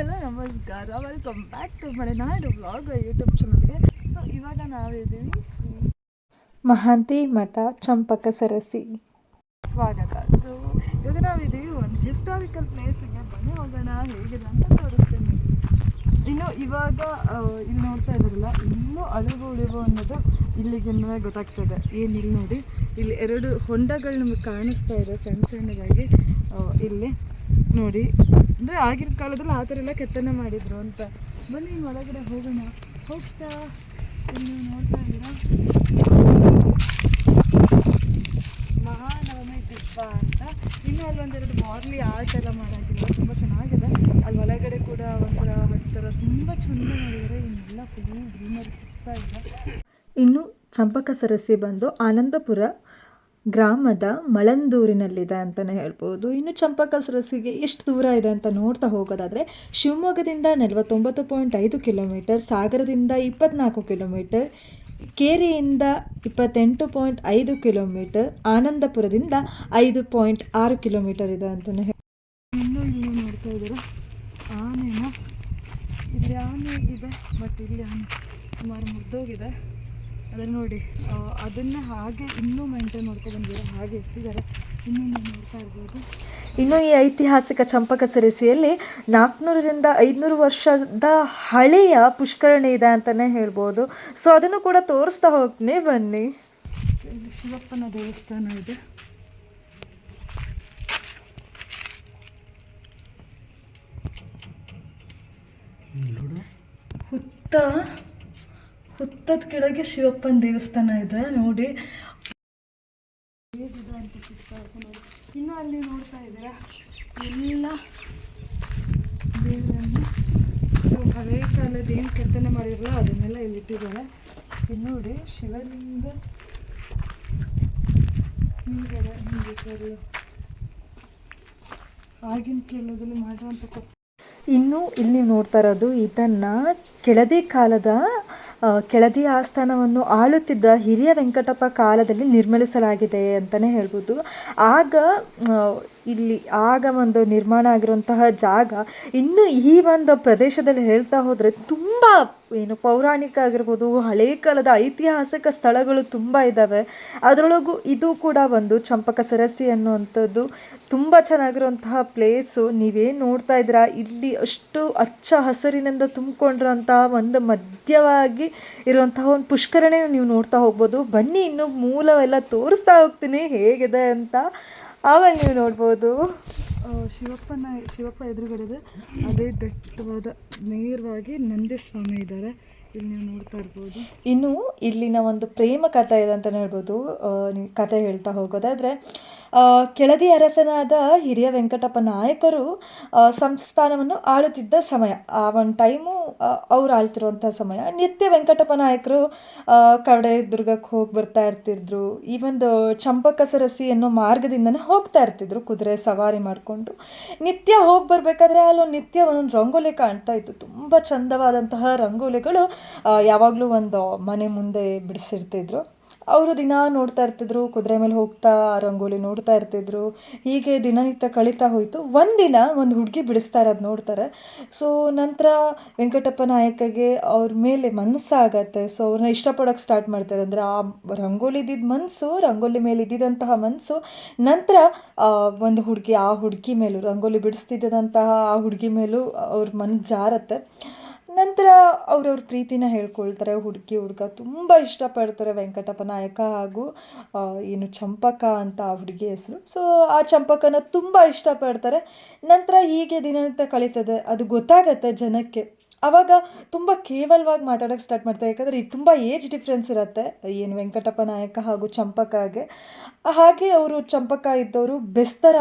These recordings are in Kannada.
ಎಲ್ಲ ನಮಸ್ಕಾರ welcome back to Malenadu blog YouTube ಚಾನಲ್ಗೆ ಸೊ ಇವಾಗ ನಾವಿದ್ದೀವಿ ಮಹಾಂತಿ ಮಠ ಚಂಪಕ ಸರಸಿ. ಸ್ವಾಗತ. ಸೊ ಇವಾಗ ನಾವಿದ್ದೀವಿ ಒಂದು ಹಿಸ್ಟಾರಿಕಲ್ ಪ್ಲೇಸಿಗೆ ಬನ್ನಿ, ಹೋಗೋಣ, ಹೇಗಿದೆ ಅಂತ ತೋರಿಸ್ತೀನಿ. ಇನ್ನು ಇವಾಗ ಇಲ್ಲಿ ನೋಡ್ತಾ ಇದ್ದಾರಲ್ಲ, ಇನ್ನೂ ಅಳಿವು ಉಳಿವು ಅನ್ನೋದು ಇಲ್ಲಿಗೆ ಗೊತ್ತಾಗ್ತದೆ. ಏನಿಲ್ಲ ನೋಡಿ. ಇಲ್ಲಿ ಎರಡು ಹೊಂಡಗಳು ನಮಗೆ ಕಾಣಿಸ್ತಾ ಇದೆ ಸಣ್ಣ ಸಣ್ಣದಾಗಿ. ಇಲ್ಲಿ ನೋಡಿ. ಅಂದರೆ ಆಗಿನ ಕಾಲದಲ್ಲಿ ಆ ಥರ ಎಲ್ಲ ಕೆತ್ತನೆ ಮಾಡಿದ್ರು ಅಂತ. ಬನ್ನಿ ಒಳಗಡೆ ಹೋಗೋಣ. ಹೋಗ್ತಾ ನೀವು ನೋಡ್ತಾ ಇದ್ದೀರಾ? ಮಹಾನವಮಿ ದಿಬ್ಬ ಅಂತ. ಇನ್ನು ಅಲ್ಲಿ ಒಂದೆರಡು ಮಾರ್ಲಿ ಆರ್ಟ್ ಎಲ್ಲ ಮಾಡೋದಿಲ್ಲ ತುಂಬ ಚೆನ್ನಾಗಿದೆ. ಅಲ್ಲಿ ಒಳಗಡೆ ಕೂಡ ಒಂಥರ ಒಂಥರ ತುಂಬ ಚಂದ ಮಾಡಿದ್ದಾರೆ. ಇನ್ನೆಲ್ಲ ಫುಲ್ ಗ್ರೀನರಿ ಸಿಗ್ತಾ ಇಲ್ಲ ಇನ್ನು ಚಂಪಕ ಸರಸಿ ಬಂದು ಆನಂದಪುರ ಗ್ರಾಮದ ಮಳಂದೂರಿನಲ್ಲಿದೆ ಅಂತಲೇ ಹೇಳ್ಬೋದು. ಇನ್ನು ಚಂಪಕ ಸರಸ್ಸಿಗೆ ಎಷ್ಟು ದೂರ ಇದೆ ಅಂತ ನೋಡ್ತಾ ಹೋಗೋದಾದರೆ ಶಿವಮೊಗ್ಗದಿಂದ ನಲವತ್ತೊಂಬತ್ತು ಪಾಯಿಂಟ್ ಐದು ಕಿಲೋಮೀಟರ್, ಸಾಗರದಿಂದ ಇಪ್ಪತ್ನಾಲ್ಕು ಕಿಲೋಮೀಟರ್, ಕೇರಿಯಿಂದ ಇಪ್ಪತ್ತೆಂಟು ಪಾಯಿಂಟ್ ಐದು ಕಿಲೋಮೀಟರ್, ಆನಂದಪುರದಿಂದ ಐದು ಪಾಯಿಂಟ್ ಆರು ಕಿಲೋಮೀಟರ್ ಇದೆ ಅಂತಲೇ ಹೇಳಿ ಇನ್ನು ಇಲ್ಲಿ ನೋಡ್ತಾ ಇದ್ದೀರಾ? ಆನೆನ? ಇಲ್ಲಿ ಆನೆ ಇದೆ, ಬಟ್ ಇಲ್ಲಿ ಆನೆ ಸುಮಾರು ಮುಗ್ದೋಗಿದೆ ಅದನ್ನು ನೋಡಿ ಅದನ್ನು ಹಾಗೆ ಇನ್ನೂ ಮೇಂಟೈನ್ ಮಾಡ್ಕೊಂಡು ಬಂದಿದ್ದಾರೆ ಹಾಗೆ ಇಟ್ಟಿದ್ದಾರೆ. ಇನ್ನೂ ನೀವು ನೋಡ್ತಾ ಇರ್ಬೋದು. ಇನ್ನು ಈ ಐತಿಹಾಸಿಕ ಚಂಪಕ ಸರಸಿಯಲ್ಲಿ ನಾಲ್ಕುನೂರರಿಂದ ಐದುನೂರು ವರ್ಷದ ಹಳೆಯ ಪುಷ್ಕರಣಿ ಇದೆ ಅಂತಲೇ ಹೇಳ್ಬೋದು. ಸೊ ಅದನ್ನು ಕೂಡ ತೋರಿಸ್ತಾ ಹೋಗ್ತೀನಿ ಬನ್ನಿ. ಇಲ್ಲಿ ಶಿವಪ್ಪನ ದೇವಸ್ಥಾನ ಇದೆ. ಹುತ್ತ ಹುತ್ತದ ಕೆಳಗೆ ಶಿವಪ್ಪನ ದೇವಸ್ಥಾನ ಇದೆ ನೋಡಿ. ಹೇಗಿದೆ ಇನ್ನು ಅಲ್ಲಿ ನೋಡ್ತಾ ಇದ್ದೀರಾ? ಎಲ್ಲ ದೇವರನ್ನು ಸೊ ಹಳೆ ಕಾಲದ ಏನು ಕೆತ್ತನೆ ಮಾಡಿರಲ್ಲ ಅದನ್ನೆಲ್ಲ ಇಲ್ಲಿ ಇಟ್ಟಿದ್ದಾರೆ. ಇಲ್ಲಿ ನೋಡಿ ಶಿವಲಿಂಗ ಹಿಂಗಡೆ ಹಿಂಗೆ ಆಗಿನ ಕಾಲದಲ್ಲಿ ಮಾಡುವಂಥ ಇನ್ನು ಇಲ್ಲಿ ನೋಡ್ತಾ ಇರೋದು ಇದನ್ನು ಕೆಳದಿ ಕಾಲದ ಕೆಳದಿ ಆಸ್ಥಾನವನ್ನು ಆಳುತ್ತಿದ್ದ ಹಿರಿಯ ವೆಂಕಟಪ್ಪ ಕಾಲದಲ್ಲಿ ನಿರ್ಮಿಸಲಾಗಿದೆ ಅಂತಲೇ ಹೇಳ್ಬೋದು. ಆಗ ಇಲ್ಲಿ ಆಗ ಒಂದು ನಿರ್ಮಾಣ ಆಗಿರುವಂತಹ ಜಾಗ. ಇನ್ನು ಈ ಒಂದು ಪ್ರದೇಶದಲ್ಲಿ ಹೇಳ್ತಾ ಹೋದರೆ ತುಂಬ ಏನು ಪೌರಾಣಿಕ ಆಗಿರ್ಬೋದು, ಹಳೇ ಕಾಲದ ಐತಿಹಾಸಿಕ ಸ್ಥಳಗಳು ತುಂಬ ಇದ್ದಾವೆ ಅದರೊಳಗೂ ಇದು ಕೂಡ ಒಂದು ಚಂಪಕ ಸರಸಿ ಅನ್ನುವಂಥದ್ದು. ತುಂಬ ಚೆನ್ನಾಗಿರುವಂತಹ ಪ್ಲೇಸು ನೀವೇನು ನೋಡ್ತಾ ಇದ್ದೀರಾ? ಇಲ್ಲಿ ಅಷ್ಟು ಅಚ್ಚ ಹಸಿರಿನಿಂದ ತುಂಬಿಕೊಂಡಿರೋಂತಹ ಒಂದು ಮಧ್ಯವಾಗಿ ಇರುವಂತಹ ಒಂದು ಪುಷ್ಕರಣೆ ನೀವು ನೋಡ್ತಾ ಹೋಗ್ಬೋದು. ಬನ್ನಿ, ಇನ್ನು ಮೂಲವೆಲ್ಲ ತೋರಿಸ್ತಾ ಹೋಗ್ತೀನಿ. ಹೇಗಿದೆ ಅಂತ ಆಮೇಲೆ ನೀವು ನೋಡ್ಬೋದು. ಶಿವಪ್ಪನ ಶಿವಪ್ಪ ಎದುರುಗಡೆ ಅದೇ ದಟ್ಟವಾದ ನೇರವಾಗಿ ನಂದಿ ಸ್ವಾಮಿ ಇದ್ದಾರೆ. ಇಲ್ಲಿ ನೀವು ನೋಡ್ತಾ ಇರ್ಬೋದು. ಇನ್ನು ಇಲ್ಲಿನ ಒಂದು ಪ್ರೇಮ ಕಥೆ ಇದೆ ಅಂತಲೇ ಹೇಳ್ಬೋದು. ಕತೆ ಹೇಳ್ತಾ ಹೋಗೋದಾದರೆ ಕೆಳದಿ ಅರಸನಾದ ಹಿರಿಯ ವೆಂಕಟಪ್ಪ ನಾಯಕರು ಸಂಸ್ಥಾನವನ್ನು ಆಳುತ್ತಿದ್ದ ಸಮಯ. ಆ ಒಂದು ಟೈಮು ಅವ್ರು ಆಳ್ತಿರುವಂಥ ಸಮಯ. ನಿತ್ಯ ವೆಂಕಟಪ್ಪ ನಾಯಕರು ಕಡೆ ದುರ್ಗಕ್ಕೆ ಹೋಗಿ ಬರ್ತಾ ಇರ್ತಿದ್ರು. ಈ ಒಂದು ಚಂಪಕ ಸರಸಿ ಅನ್ನೋ ಮಾರ್ಗದಿಂದನೇ ಹೋಗ್ತಾ ಇರ್ತಿದ್ರು, ಕುದುರೆ ಸವಾರಿ ಮಾಡಿಕೊಂಡು. ನಿತ್ಯ ಹೋಗಿ ಬರಬೇಕಾದ್ರೆ ಅಲ್ಲೊಂದು ನಿತ್ಯ ಒಂದೊಂದು ರಂಗೋಲಿ ಕಾಣ್ತಾ ಇತ್ತು. ತುಂಬ ಚಂದವಾದಂತಹ ರಂಗೋಲಿಗಳು ಯಾವಾಗಲೂ ಒಂದು ಮನೆ ಮುಂದೆ ಬಿಡಿಸಿರ್ತಿದ್ರು. ಅವರು ದಿನ ನೋಡ್ತಾ ಇರ್ತಿದ್ರು, ಕುದುರೆ ಮೇಲೆ ಹೋಗ್ತಾ ರಂಗೋಲಿ ನೋಡ್ತಾ ಇರ್ತಿದ್ರು. ಹೀಗೆ ದಿನನಿತ್ಯ ಕಳೀತಾ ಹೋಯಿತು. ಒಂದಿನ ಒಂದು ಹುಡುಗಿ ಬಿಡಿಸ್ತಾ ಇರೋದು ನೋಡ್ತಾರೆ. ಸೊ ನಂತರ ವೆಂಕಟಪ್ಪ ನಾಯಕಗೆ ಅವ್ರ ಮೇಲೆ ಮನಸ್ಸಾಗತ್ತೆ ಸೊ ಅವ್ರನ್ನ ಇಷ್ಟಪಡೋಕ್ಕೆ ಸ್ಟಾರ್ಟ್ ಮಾಡ್ತಾರೆ. ಅಂದರೆ ಆ ರಂಗೋಲಿ ಇದ್ದಿದ್ದ ಮನಸ್ಸು ರಂಗೋಲಿ ಮೇಲೆ ಇದ್ದಿದ್ದಂತಹ ಮನಸ್ಸು ನಂತರ ಒಂದು ಹುಡುಗಿ ಆ ಹುಡುಗಿ ಮೇಲೂ ರಂಗೋಲಿ ಬಿಡಿಸ್ತಿದ್ದಂತಹ ಆ ಹುಡುಗಿ ಮೇಲೂ ಅವ್ರ ಮನಸ್ಸು ಜಾರತ್ತೆ. ನಂತರ ಅವ್ರವ್ರ ಪ್ರೀತಿನ ಹೇಳ್ಕೊಳ್ತಾರೆ ಹುಡುಗಿ ಹುಡುಗ ತುಂಬ ಇಷ್ಟಪಡ್ತಾರೆ ವೆಂಕಟಪ್ಪ ನಾಯಕ ಹಾಗೂ ಏನು ಚಂಪಕ ಅಂತ ಆ ಹುಡುಗಿ ಹೆಸರು. ಸೊ ಆ ಚಂಪಕನ ತುಂಬ ಇಷ್ಟಪಡ್ತಾರೆ. ನಂತರ ಹೀಗೆ ದಿನನಿತ್ಯ ಕಳೀತದೆ. ಅದು ಗೊತ್ತಾಗತ್ತೆ ಜನಕ್ಕೆ. ಆವಾಗ ತುಂಬ ಕೇವಲವಾಗಿ ಮಾತಾಡೋಕ್ಕೆ ಸ್ಟಾರ್ಟ್ ಮಾಡ್ತಾರೆ. ಯಾಕಂದರೆ ಇದು ತುಂಬ ಏಜ್ ಡಿಫ್ರೆನ್ಸ್ ಇರುತ್ತೆ. ಏನು ವೆಂಕಟಪ್ಪ ನಾಯಕ ಹಾಗೂ ಚಂಪಕಗೆ ಹಾಗೆ. ಅವರು ಚಂಪಕ ಇದ್ದವರು ಬೆಸ್ತರ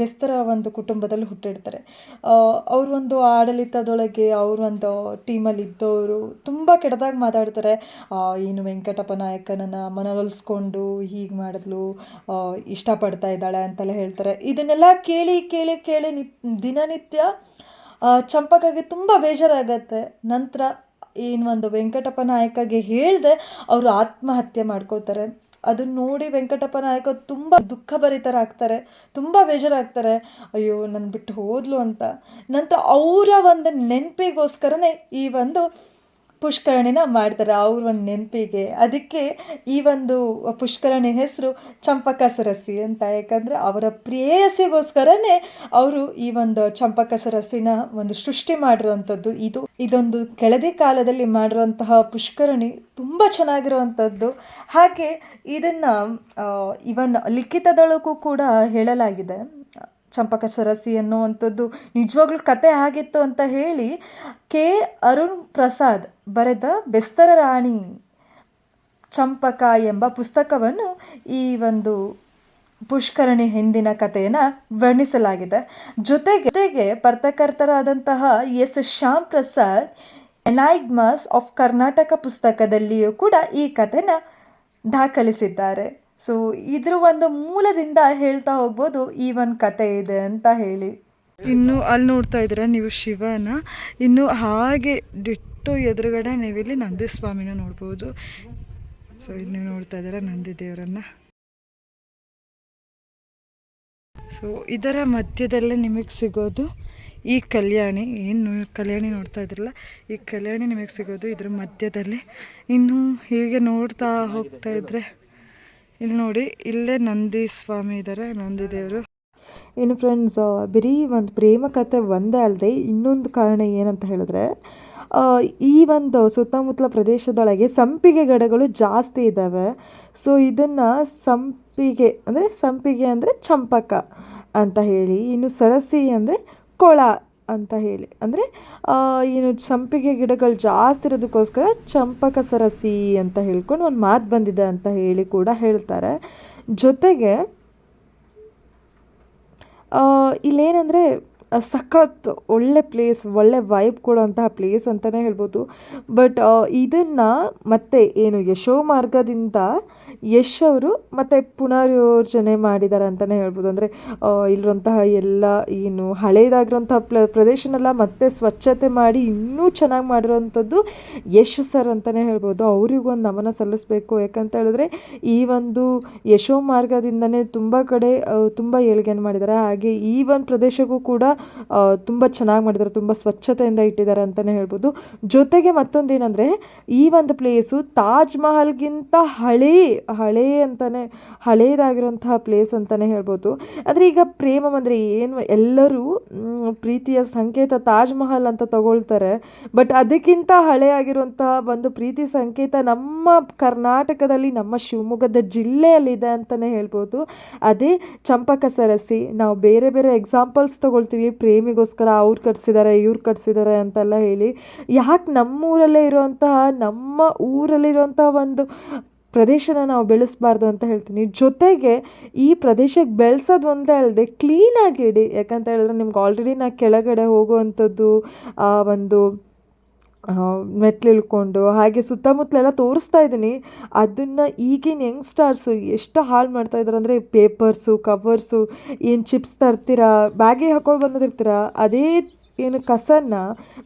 ಬೆಸ್ತರ ಒಂದು ಕುಟುಂಬದಲ್ಲಿ ಹುಟ್ಟಿರ್ತಾರೆ. ಅವರು ಒಂದು ಆಡಳಿತದೊಳಗೆ ಅವರು ಒಂದು ಟೀಮಲ್ಲಿ ಇದ್ದವರು ತುಂಬ ಕೆಟ್ಟದಾಗಿ ಮಾತಾಡ್ತಾರೆ. ಏನು ವೆಂಕಟಪ್ಪ ನಾಯಕನನ್ನು ಮನವೊಲಿಸ್ಕೊಂಡು ಹೀಗೆ ಮಾಡಿದ್ಲು ಇಷ್ಟಪಡ್ತಾ ಇದ್ದಾಳೆ ಅಂತೆಲ್ಲ ಹೇಳ್ತಾರೆ. ಇದನ್ನೆಲ್ಲ ಕೇಳಿ ಕೇಳಿ ಕೇಳಿ ನಿತ್ ದಿನನಿತ್ಯ ಚಂಪಕಗೆ ತುಂಬ ಬೇಜಾರಾಗತ್ತೆ. ನಂತರ ಏನು ಒಂದು ವೆಂಕಟಪ್ಪ ನಾಯಕಗೆ ಹೇಳಿದೆ ಅವರು ಆತ್ಮಹತ್ಯೆ ಮಾಡ್ಕೋತಾರೆ ಅದನ್ನ ನೋಡಿ ವೆಂಕಟಪ್ಪ ನಾಯಕ ತುಂಬ ದುಃಖಭರಿತರಾಗ್ತಾರೆ, ತುಂಬ ಬೇಜಾರಾಗ್ತಾರೆ. ಅಯ್ಯೋ ನನ್ನ ಬಿಟ್ಟು ಹೋದ್ಲು ಅಂತ. ನಂತರ ಅವರ ಒಂದು ನೆನಪಿಗೋಸ್ಕರನೇ ಈ ಒಂದು ಪುಷ್ಕರಣಿನ ಮಾಡ್ತಾರೆ ಅವ್ರ ಒಂದು ನೆನಪಿಗೆ. ಅದಕ್ಕೆ ಈ ಒಂದು ಪುಷ್ಕರಣಿ ಹೆಸರು ಚಂಪಕ ಸರಸಿ ಅಂತ. ಯಾಕಂದರೆ ಅವರ ಪ್ರೇಯಸಿಗೋಸ್ಕರನೇ ಅವರು ಈ ಒಂದು ಚಂಪಕ ಸರಸಿನ ಒಂದು ಸೃಷ್ಟಿ ಮಾಡಿರುವಂಥದ್ದು ಇದು. ಇದೊಂದು ಕೆಳದಿ ಕಾಲದಲ್ಲಿ ಮಾಡಿರುವಂತಹ ಪುಷ್ಕರಣಿ ತುಂಬ ಚೆನ್ನಾಗಿರುವಂಥದ್ದು. ಹಾಗೆ ಇದನ್ನು ಇವನ್ ಲಿಖಿತದೊಳಗೂ ಕೂಡ ಹೇಳಲಾಗಿದೆ. ಚಂಪಕ ಸರಸಿ ಅನ್ನುವಂಥದ್ದು ನಿಜವಾಗ್ಲೂ ಕತೆ ಆಗಿತ್ತು ಅಂತ ಹೇಳಿ ಕೆ. ಅರುಣ್ ಪ್ರಸಾದ್ ಬರೆದ ಬೆಸ್ತರ ರಾಣಿ ಚಂಪಕ ಎಂಬ ಪುಸ್ತಕವನ್ನು ಈ ಒಂದು ಪುಷ್ಕರಣಿ ಹಿಂದಿನ ಕಥೆಯನ್ನು ವರ್ಣಿಸಲಾಗಿದೆ. ಜೊತೆಗೆ ಜೊತೆಗೆ ಪತ್ರಕರ್ತರಾದಂತಹ S. Shyam Prasad enigmas of Karnataka ಪುಸ್ತಕದಲ್ಲಿಯೂ ಕೂಡ ಈ ಕಥೆನ ದಾಖಲಿಸಿದ್ದಾರೆ. ಸೊ ಇದ್ರ ಒಂದು ಮೂಲದಿಂದ ಹೇಳ್ತಾ ಹೋಗ್ಬೋದು ಈ ಒಂದು ಕತೆ ಇದೆ ಅಂತ ಹೇಳಿ. ಇನ್ನು ಅಲ್ಲಿ ನೋಡ್ತಾ ಇದ್ರೆ ನೀವು ಶಿವನ, ಇನ್ನು ಹಾಗೆ ಡಿಟ್ಟು ಎದುರುಗಡೆ ನೀವಿಲ್ಲಿ ನಂದಿ ಸ್ವಾಮಿನ ನೋಡ್ಬೋದು. ಸೊ ಇನ್ನು ನೋಡ್ತಾ ಇದ್ದೀರ ನಂದಿ ದೇವರನ್ನ. ಸೊ ಇದರ ಮಧ್ಯದಲ್ಲೇ ನಿಮಗೆ ಸಿಗೋದು ಈ ಕಲ್ಯಾಣಿ. ಏನು ಕಲ್ಯಾಣಿ ನೋಡ್ತಾ ಇದ್ರಲ್ಲ, ಈ ಕಲ್ಯಾಣಿ ನಿಮಗೆ ಸಿಗೋದು ಇದ್ರ ಮಧ್ಯದಲ್ಲಿ. ಇನ್ನು ಹೀಗೆ ನೋಡ್ತಾ ಹೋಗ್ತಾ ಇದ್ರೆ ಇಲ್ಲಿ ನೋಡಿ, ಇಲ್ಲೇ ನಂದಿ ಸ್ವಾಮಿ ಇದ್ದಾರೆ ನಂದಿ ದೇವರು. ಇನ್ನು ಫ್ರೆಂಡ್ಸ್ ಬರೀ ಒಂದು ಪ್ರೇಮ ಕಥೆ ಒಂದೇ ಅಲ್ಲದೆ ಇನ್ನೊಂದು ಕಾರಣ ಏನಂತ ಹೇಳಿದ್ರೆ ಈ ಒಂದು ಸುತ್ತಮುತ್ತಲ ಪ್ರದೇಶದೊಳಗೆ ಸಂಪಿಗೆ ಗಿಡಗಳು ಜಾಸ್ತಿ ಇದ್ದಾವೆ ಸೊ ಇದನ್ನು ಸಂಪಿಗೆ, ಅಂದರೆ ಸಂಪಿಗೆ ಅಂದರೆ ಚಂಪಕ ಅಂತ ಹೇಳಿ, ಇನ್ನು ಸರಸಿ ಅಂದರೆ ಕೊಳ ಅಂತ ಹೇಳಿ. ಅಂದರೆ ಏನು ಸಂಪಿಗೆ ಗಿಡಗಳು ಜಾಸ್ತಿ ಇರೋದಕ್ಕೋಸ್ಕರ ಚಂಪಕ ಸರಸಿ ಅಂತ ಹೇಳ್ಕೊಂಡು ಒಂದು ಮಾತು ಬಂದಿದೆ ಅಂತ ಹೇಳಿ ಕೂಡ ಹೇಳ್ತಾರೆ. ಜೊತೆಗೆ ಇಲ್ಲೇನಂದರೆ ಸಖತ್ ಒಳ್ಳೆ ಪ್ಲೇಸ್ ಒಳ್ಳೆ ವೈಬ್ ಕೊಡುವಂತಹ ಪ್ಲೇಸ್ ಅಂತಲೇ ಹೇಳ್ಬೋದು. ಬಟ್ ಇದನ್ನು ಮತ್ತೆ ಏನು ಯಶೋ ಮಾರ್ಗದಿಂದ ಯಶ್ ಅವರು ಮತ್ತೆ ಪುನರ್ಯೋಜನೆ ಮಾಡಿದ್ದಾರೆ ಅಂತಲೇ ಹೇಳ್ಬೋದು. ಅಂದರೆ ಇಲ್ಲಿರುವಂತಹ ಎಲ್ಲ ಏನು ಹಳೆಯದಾಗಿರುವಂತಹ ಪ್ಲ ಪ್ರದೇಶನೆಲ್ಲ ಮತ್ತೆ ಸ್ವಚ್ಛತೆ ಮಾಡಿ ಇನ್ನೂ ಚೆನ್ನಾಗಿ ಮಾಡಿರೋವಂಥದ್ದು ಯಶ್ ಸರ್ ಅಂತಲೇ ಹೇಳ್ಬೋದು. ಅವರಿಗೂ ಒಂದು ನಮನ ಸಲ್ಲಿಸಬೇಕು. ಯಾಕಂತ ಹೇಳಿದ್ರೆ, ಈ ಒಂದು ಯಶೋ ಮಾರ್ಗದಿಂದನೇ ತುಂಬ ಕಡೆ ತುಂಬ ಏಳ್ಗೆಯನ್ನು ಮಾಡಿದ್ದಾರೆ. ಹಾಗೆ ಈ ಒಂದು ಪ್ರದೇಶಕ್ಕೂ ಕೂಡ ತುಂಬ ಚೆನ್ನಾಗಿ ಮಾಡಿದ್ದಾರೆ ತುಂಬ ಸ್ವಚ್ಛತೆಯಿಂದ ಇಟ್ಟಿದ್ದಾರೆ ಅಂತಲೇ ಹೇಳ್ಬೋದು. ಜೊತೆಗೆ ಮತ್ತೊಂದು ಏನಂದರೆ, ಈ ಒಂದು ಪ್ಲೇಸು ತಾಜ್ ಮಹಲ್ಗಿಂತ ಹಳೇ ಹಳೇ ಅಂತಲೇ ಹಳೆಯದಾಗಿರುವಂತಹ ಪ್ಲೇಸ್ ಅಂತಲೇ ಹೇಳ್ಬೋದು. ಅಂದರೆ ಈಗ ಪ್ರೇಮ ಅಂದರೆ ಏನು, ಎಲ್ಲರೂ ಪ್ರೀತಿಯ ಸಂಕೇತ ತಾಜ್ ಮಹಲ್ ಅಂತ ತಗೊಳ್ತಾರೆ. ಬಟ್ ಅದಕ್ಕಿಂತ ಹಳೆಯಾಗಿರುವಂತಹ ಒಂದು ಪ್ರೀತಿ ಸಂಕೇತ ನಮ್ಮ ಕರ್ನಾಟಕದಲ್ಲಿ, ನಮ್ಮ ಶಿವಮೊಗ್ಗದ ಜಿಲ್ಲೆಯಲ್ಲಿದೆ ಅಂತಲೇ ಹೇಳ್ಬೋದು. ಅದೇ ಚಂಪಕ ಸರಸಿ ನಾವು ಬೇರೆ ಬೇರೆ ಎಕ್ಸಾಂಪಲ್ಸ್ ತಗೊಳ್ತೀವಿ. ಪ್ರೇಮಿಗೋಸ್ಕರ ಅವ್ರು ಕಟ್ಸಿದ್ದಾರೆ ಇವ್ರು ಕಟ್ಸಿದ್ದಾರೆ ಅಂತೆಲ್ಲ ಹೇಳಿ, ಯಾಕೆ ನಮ್ಮೂರಲ್ಲೇ ಇರುವಂತಹ ನಮ್ಮ ಊರಲ್ಲಿರುವಂತಹ ಒಂದು ಪ್ರದೇಶನ ನಾವು ಬೆಳೆಸಬಾರ್ದು ಅಂತ ಹೇಳ್ತೀನಿ. ಜೊತೆಗೆ ಈ ಪ್ರದೇಶಕ್ಕೆ ಬೆಳೆಸೋದು ಒಂದೇ ಅಲ್ಲದೆ ಕ್ಲೀನಾಗಿಡಿ ಯಾಕಂತ ಹೇಳಿದ್ರೆ ನಿಮ್ಗೆ ಆಲ್ರೆಡಿ ನಾ ಕೆಳಗಡೆ ಹೋಗುವಂಥದ್ದು, ಆ, ಒಂದು ಮೆಟ್ಲು ಇಳ್ಕೊಂಡು ಹಾಗೆ ಸುತ್ತಮುತ್ತಲೆಲ್ಲ ತೋರಿಸ್ತಾ ಇದ್ದೀನಿ. ಅದನ್ನು ಈಗಿನ ಯಂಗ್ಸ್ಟರ್ಸು ಎಷ್ಟು ಹಾಳು ಮಾಡ್ತಾ ಇದ್ದಾರೆ ಅಂದರೆ ಪೇಪರ್ಸು, ಕವರ್ಸು, ಏನು ಚಿಪ್ಸ್ ತರ್ತೀರಾ ಬ್ಯಾಗಿಗೆ ಹಾಕೊಂಡು ಬಂದಿರ್ತೀರಾ, ಅದೇ ಏನು ಕಸನ್ನ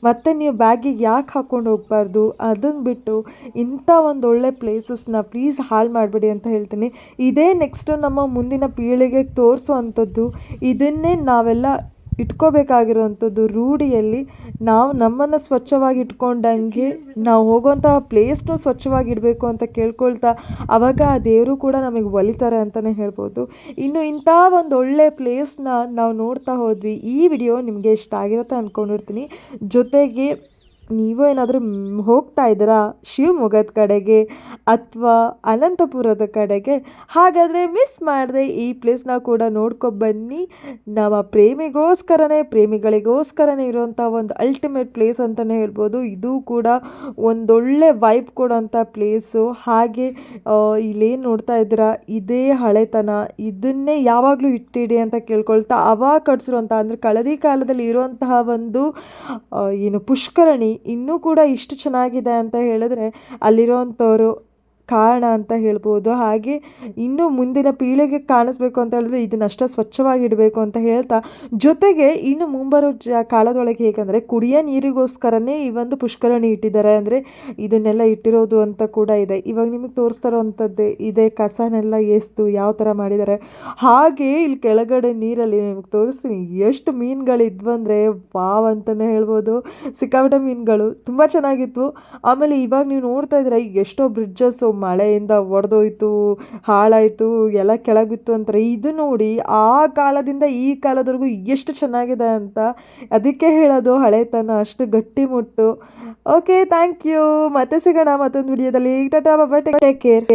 ಮತ್ತೆ ನೀವು ಬ್ಯಾಗಿಗೆ ಯಾಕೆ ಹಾಕ್ಕೊಂಡು ಹೋಗ್ಬಾರ್ದು? ಅದನ್ನು ಬಿಟ್ಟು ಇಂಥ ಒಂದು ಒಳ್ಳೆ ಪ್ಲೇಸಸ್ನ ಪ್ಲೀಸ್ ಹಾಳು ಮಾಡಬೇಡಿ ಅಂತ ಹೇಳ್ತೀನಿ. ಇದೇ ನೆಕ್ಸ್ಟು ನಮ್ಮ ಮುಂದಿನ ಪೀಳಿಗೆಗೆ ತೋರಿಸುವಂಥದ್ದು ಇದನ್ನೇ ನಾವೆಲ್ಲ ಇಟ್ಕೋಬೇಕಾಗಿರುವಂಥದ್ದು ರೂಢಿಯಲ್ಲಿ ನಾವು ನಮ್ಮನ್ನು ಸ್ವಚ್ಛವಾಗಿ ಇಟ್ಕೊಂಡಂಗೆ ನಾವು ಹೋಗುವಂತಹ ಪ್ಲೇಸ್ನು ಸ್ವಚ್ಛವಾಗಿ ಇಡಬೇಕು ಅಂತ ಕೇಳ್ಕೊಳ್ತಾ ಆವಾಗ ಆ ದೇವರು ಕೂಡ ನಮಗೆ ಒಲಿತಾರೆ ಅಂತಲೇ ಹೇಳ್ಬೋದು. ಇನ್ನು ಇಂಥ ಒಂದು ಒಳ್ಳೆ ಪ್ಲೇಸ್ನ ನಾವು ನೋಡ್ತಾ ಹೋದ್ವಿ. ಈ ವಿಡಿಯೋ ನಿಮಗೆ ಇಷ್ಟ ಆಗಿರುತ್ತೆ ಅಂದ್ಕೊಂಡಿರ್ತೀನಿ ಜೊತೆಗೆ ನೀವು ಏನಾದರೂ ಹೋಗ್ತಾ ಇದ್ದೀರಾ? ಶಿವಮೊಗ್ಗದ ಕಡೆಗೆ ಅಥವಾ ಅನಂತಪುರದ ಕಡೆಗೆ? ಹಾಗಾದರೆ ಮಿಸ್ ಮಾಡದೆ ಈ ಪ್ಲೇಸ್ನ ಕೂಡ ನೋಡ್ಕೊಬನ್ನಿ ನಮ್ಮ ಪ್ರೇಮಿಗೋಸ್ಕರನೇ, ಪ್ರೇಮಿಗಳಿಗೋಸ್ಕರನೇ ಇರುವಂಥ ಒಂದು ಅಲ್ಟಿಮೇಟ್ ಪ್ಲೇಸ್ ಅಂತಲೇ ಹೇಳ್ಬೋದು. ಇದು ಕೂಡ ಒಂದೊಳ್ಳೆ ವೈಬ್ ಕೊಡೋಂಥ ಪ್ಲೇಸು ಹಾಗೆ ಇಲ್ಲೇನು ನೋಡ್ತಾ ಇದ್ದೀರಾ? ಇದೇ ಹಳೆತನ. ಇದನ್ನೇ ಯಾವಾಗಲೂ ಇಟ್ಟಿಡಿ ಅಂತ ಕೇಳ್ಕೊಳ್ತಾ ಅವಾಗ ಕಟ್ಸಿರುವಂಥ ಅಂದರೆ ಕಳದಿ ಕಾಲದಲ್ಲಿ ಇರುವಂತಹ ಒಂದು ಏನು ಪುಷ್ಕರಣಿ. ಇನ್ನೂ ಕೂಡ ಇಷ್ಟು ಚೆನ್ನಾಗಿದೆ ಅಂತ ಹೇಳಿದ್ರೆ ಅಲ್ಲಿರೋವಂಥವ್ರು ಕಾರಣ ಅಂತ ಹೇಳ್ಬೋದು. ಹಾಗೆ ಇನ್ನೂ ಮುಂದಿನ ಪೀಳಿಗೆ ಕಾಣಿಸ್ಬೇಕು ಅಂತ ಹೇಳಿದ್ರೆ ಇದನ್ನಷ್ಟೇ ಸ್ವಚ್ಛವಾಗಿ ಇಡಬೇಕು ಅಂತ ಹೇಳ್ತಾ, ಜೊತೆಗೆ ಇನ್ನು ಮುಂಬರೋ ಜ ಕಾಲದೊಳಗೆ ಹೇಗೆಂದರೆ ಕುಡಿಯೋ ನೀರಿಗೋಸ್ಕರನೇ ಈ ಒಂದು ಪುಷ್ಕರಣಿ ಇಟ್ಟಿದ್ದಾರೆ. ಅಂದರೆ ಇದನ್ನೆಲ್ಲ ಇಟ್ಟಿರೋದು ಅಂತ ಕೂಡ ಇದೆ. ಇವಾಗ ನಿಮಗೆ ತೋರಿಸ್ತಾ ಇದೆ ಕಸನೆಲ್ಲ ಎಸ್ತು ಯಾವ ಥರ ಮಾಡಿದ್ದಾರೆ. ಹಾಗೆ ಇಲ್ಲಿ ಕೆಳಗಡೆ ನೀರಲ್ಲಿ ನಿಮಗೆ ತೋರಿಸ್ತೀನಿ, ಎಷ್ಟು ಮೀನುಗಳಿದ್ವು ಅಂದರೆ ವಾವ್ ಅಂತಲೇ ಹೇಳ್ಬೋದು. ಸಿಕ್ಕಾಪಟ್ಟೆ ಮೀನುಗಳು, ತುಂಬ ಚೆನ್ನಾಗಿತ್ತು ಆಮೇಲೆ ಇವಾಗ ನೀವು ನೋಡ್ತಾ ಇದ್ರೆ ಎಷ್ಟೋ ಬ್ರಿಡ್ಜಸ್ಸು ಮಳೆಯಿಂದ ಒಡೆದೋಯ್ತು, ಹಾಳಾಯಿತು, ಎಲ್ಲ ಕೆಳಗೆ ಬಿತ್ತು ಅಂತಾರೆ ಇದು ನೋಡಿ ಆ ಕಾಲದಿಂದ ಈ ಕಾಲದವರೆಗೂ ಎಷ್ಟು ಚೆನ್ನಾಗಿದೆ ಅಂತ ಅದಕ್ಕೆ ಹೇಳೋದು ಹಳೆತನ, ಅಷ್ಟು ಗಟ್ಟಿಮುಟ್ಟು ಓಕೆ ಥ್ಯಾಂಕ್ ಯು ಮತ್ತೆ ಸಿಗೋಣ ಮತ್ತೊಂದು ವಿಡಿಯೋದಲ್ಲಿ. ಟಾಟಾ ಬಾಬಾ ಟೇಕ್ ಕೇರ್